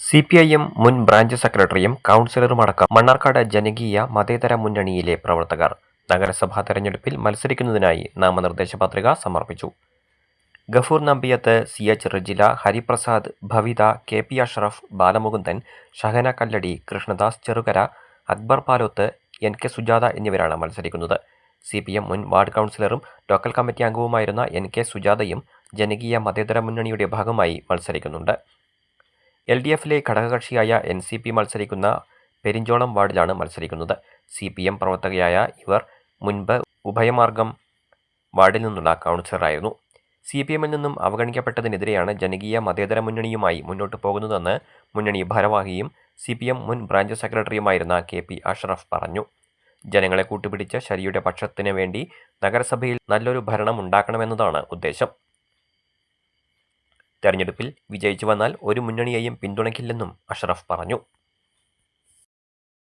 C P I M മുൻ branch സെക്രട്ടറിയും കൗൺസിലറുമടക്കം മണ്ണാർക്കാട് ജനകീയ മതേതര മുന്നണിയിലെ പ്രവർത്തകർ നഗരസഭാ തെരഞ്ഞെടുപ്പിൽ മത്സരിക്കുന്നതിനായി നാമനിർദ്ദേശ പത്രിക സമർപ്പിച്ചു. Gafoor Nambiyath C H Rajila Hariprasad Bhavitha K P Ashraf Balamukundan Shahana Kalladi Krishnadas Cherukara Akbar Paloth N K Sujatha എന്നിവരാണ് മത്സരിക്കുന്നത്. സി പി എം മുൻ വാർഡ് കൗൺസിലറും ലോക്കൽ കമ്മിറ്റി അംഗവുമായിരുന്ന എൻ കെ സുജാതയും ജനകീയ മതേതര മുന്നണിയുടെ ഭാഗമായി മത്സരിക്കുന്നുണ്ട്. എൽ ഡി എഫിലെ ഘടകകക്ഷിയായ എൻ സി പി മത്സരിക്കുന്ന പെരിഞ്ചോളം വാർഡിലാണ് മത്സരിക്കുന്നത്. സി പി എം പ്രവർത്തകയായ ഇവർ മുൻപ് ഉഭയമാർഗം വാർഡിൽ നിന്നുള്ള കൗൺസിലറായിരുന്നു. സി പി എമ്മിൽ നിന്നും അവഗണിക്കപ്പെട്ടതിനെതിരെയാണ് ജനകീയ മതേതര മുന്നണിയുമായി മുന്നോട്ട് പോകുന്നതെന്ന് മുന്നണി ഭാരവാഹിയും സി പി എം മുൻ ബ്രാഞ്ച് സെക്രട്ടറിയുമായിരുന്ന കെ പി അഷ്റഫ് പറഞ്ഞു. ജനങ്ങളെ കൂട്ടുപിടിച്ച് ശരിയുടെ പക്ഷത്തിന് വേണ്ടി നഗരസഭയിൽ നല്ലൊരു ഭരണം ഉണ്ടാക്കണമെന്നതാണ് ഉദ്ദേശം. തെരഞ്ഞെടുപ്പിൽ വിജയിച്ചു വന്നാൽ ഒരു മുന്നണിയെയും പിന്തുണയ്ക്കില്ലെന്നും അഷറഫ് പറഞ്ഞു